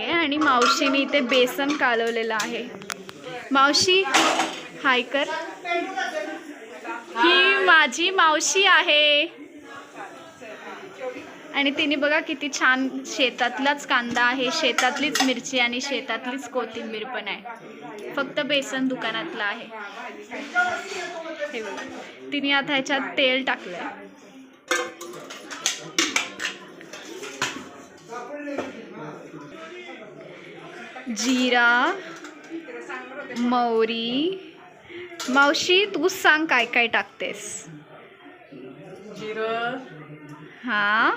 आहे आणि मावशीने इथे बेसन कालवलेलं आहे. मावशी हाय कर. ही माझी मावशी आहे. आणि तिने बघा किती छान शेतातलाच कांदा आहे. शेतातलीच मिरची आणि शेतातलीच कोथिंबीर पण आहे. फक्त बेसन दुकानातलं आहे. हे बघा. तिने आता ह्याच्यात तेल टाकलंय. जिरा मोहरी मावशी तूच सांग काय काय टाकतेस? जिरं. हा.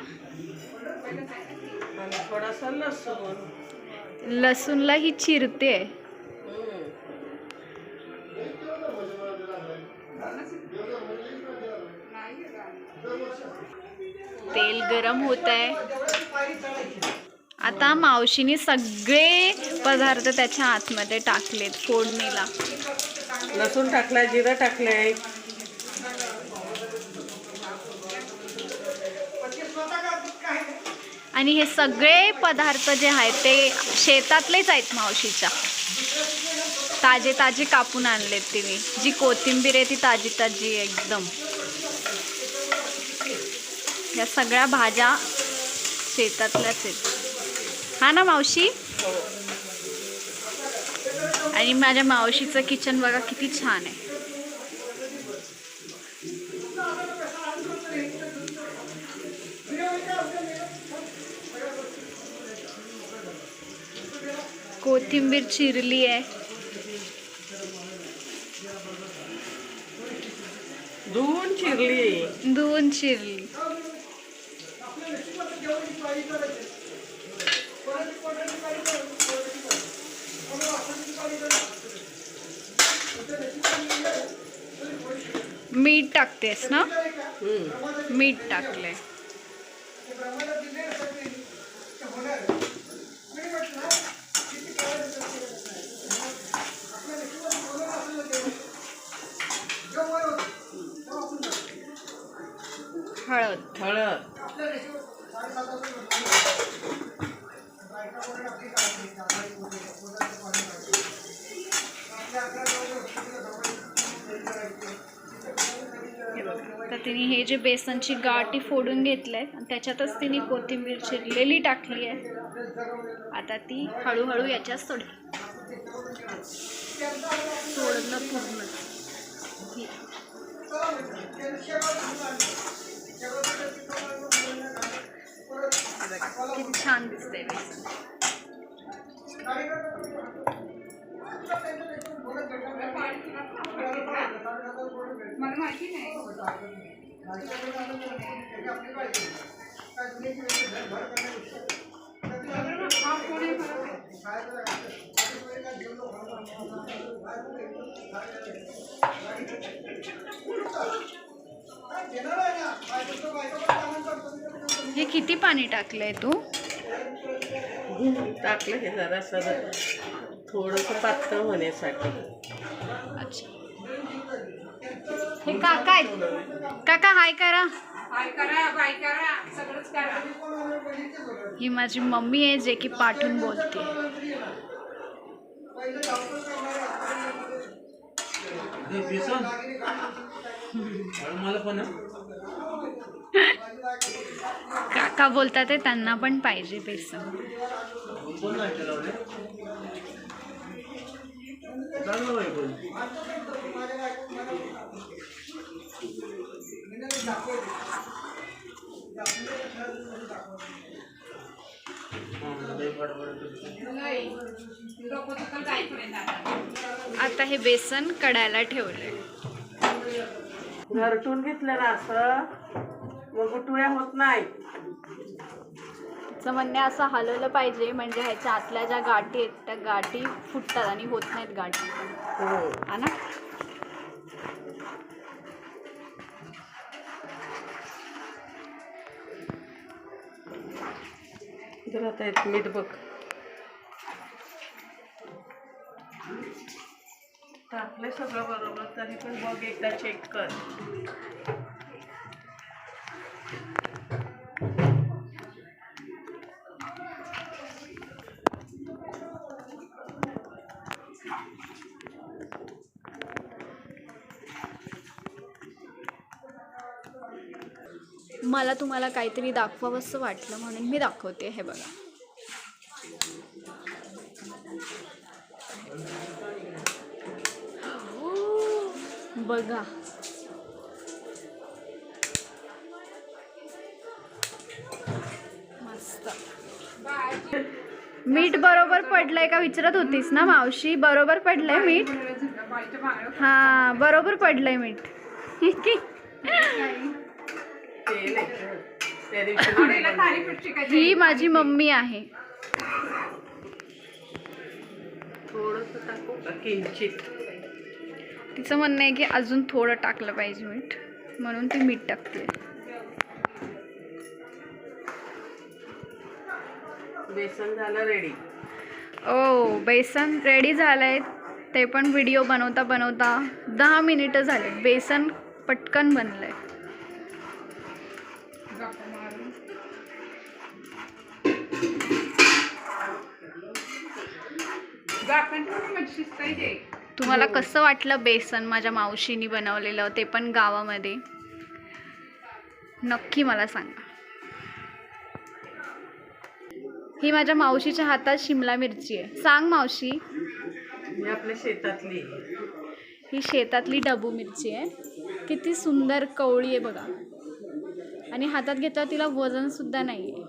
आणि थोडासा लसूण. लसूणला ही चिरते. तेल गरम होत आहे आता मावशीने सगळे पदार्थ त्याच्या आतमध्ये टाकलेत फोडणीला. लसूण टाकलाय जिरं टाकलंय. आणि हे सगळे पदार्थ जे आहेत ते शेतातलेच आहेत मावशीच्या. ताजे ताजे कापून आणलेत तिने. जी कोथिंबीर आहे ती ताजी ताजी एकदम. या सगळ्या भाज्या शेतातल्याच आहेत. हा ना मावशी. आणि माझ्या मावशीचं किचन बघा किती छान आहे. कोथिंबीर चिरली आहे. धुवून चिरली. धुवून चिरली. मीठ टाकतेस ना? मीठ टाकले हळद. हळद. तर तिने हे जे बेसनची गाठी फोडून घेतलंय आणि त्याच्यातच तिने कोथिंबीर चिरलेली टाकली आहे. आता ती हळूहळू याच्यात सोडली. सोडलं पूर्ण. किती छान दिसतंय बेसन हे किती पाणी टाकलंय तू? टाकलं हे जरा थोडस पातळ होण्यासाठी. अच्छा हे काका आहेत. काका हाय करा. काय करा बाय करा सगळंच करा. ही माझी मम्मी आहे जे की पाठून बोलते. मला पण काका बोलतात ते त्यांना पण पाहिजे बेसन. आता हे बेसन कडायला ठेवलंय. घरटून घेतलं ना असं? गुटुळ्या होत नाही. तिचं म्हणणे असं हलवलं पाहिजे म्हणजे ह्याच्या आतल्या ज्या गाठी आहेत त्या गाठी फुटतात आणि होत नाहीत गाठी. हो ना? जर आता मीठ बघ. टाकले सगळं बरोबर तरी पण बघ एकदा चेक कर. मला तुम्हाला काहीतरी दाखवावंसं वाटलं म्हणून मी दाखवते हे बघा. बघा. मीठ बरोबर पडलंय का विचारत होतीस ना मावशी? बरोबर पडलंय मीठ? हा बरोबर पडलंय मीठ. ही माझी मम्मी आहे. तिचं म्हणणं आहे की अजून थोडं टाकलं पाहिजे मीठ म्हणून ती मीठ टाकते. बेसन झालं रेडी ओ बेसन रेडी झालंय. ते पण व्हिडिओ बनवता बनवता दहा मिनिटं झाले. बेसन पटकन बनलंय. तुम्हाला कसं वाटलं बेसन माझ्या मावशीनी बनवलेलं ते पण गावामध्ये? नक्की मला सांगा. ही माझ्या मावशीच्या हातात शिमला मिरची आहे. सांग मावशी. ही आपल्या शेतातली. ही शेतातली डबू मिरची आहे. किती सुंदर कवळी आहे बघा. आणि हातात घेतल्यावर तिला वजन सुद्धा नाही आहे